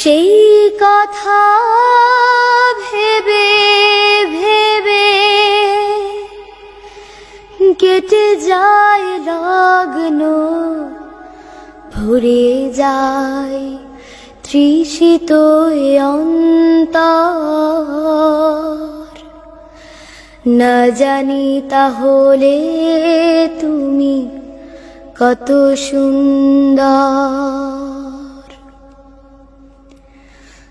সেই কথা ভেবে ভেবে কেটে যায় লগ্ন ভরে যায় তৃষিত অন্তর। না জানি তাহলে তুমি কত সুন্দর।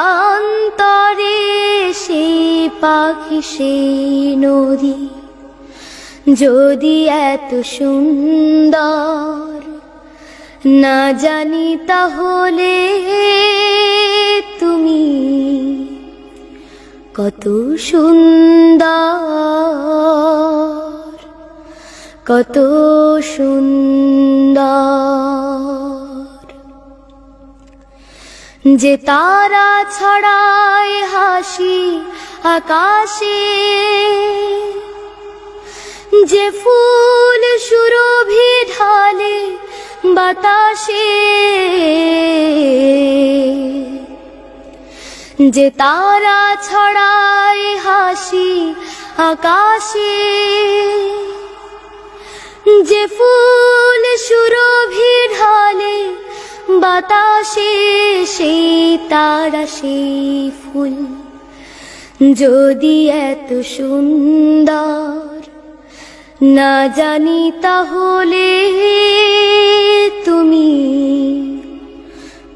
তেপান্তরে সেই পাখি, সেই নদী। যদি এত সুন্দর না জানি তাহলে তুমি কত সুন্দর কত সুন্দর। যে তারা ছড়ায় হাসি আকাশে, যে ফুল সুরভি ঢালে বাতাসে, যে তারা ছড়ায় হাসি আকাশে, যে ফুল সুরভি ঢালে বাতাসে সেই তারা, সেই ফুল। যদি এত সুন্দর না জানি তাহলে তুমি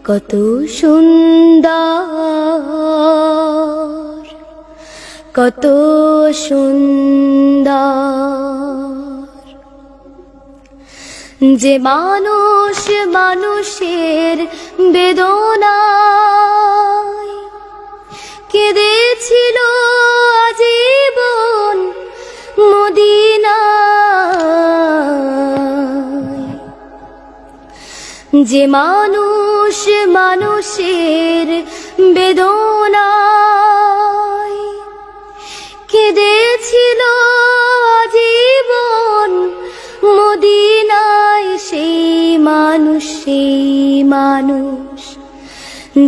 কত সুন্দর কত সুন্দর। যে মানুষ মানুষের বেদনায় কেঁদেছিল আজীবন মদিনায়। যে মানুষ মানুষের সেই মানুষ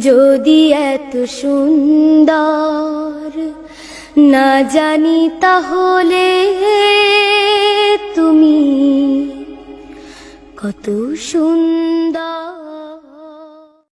যদি এত সুন্দর না জানি তাহলে তুমি কত সুন্দর।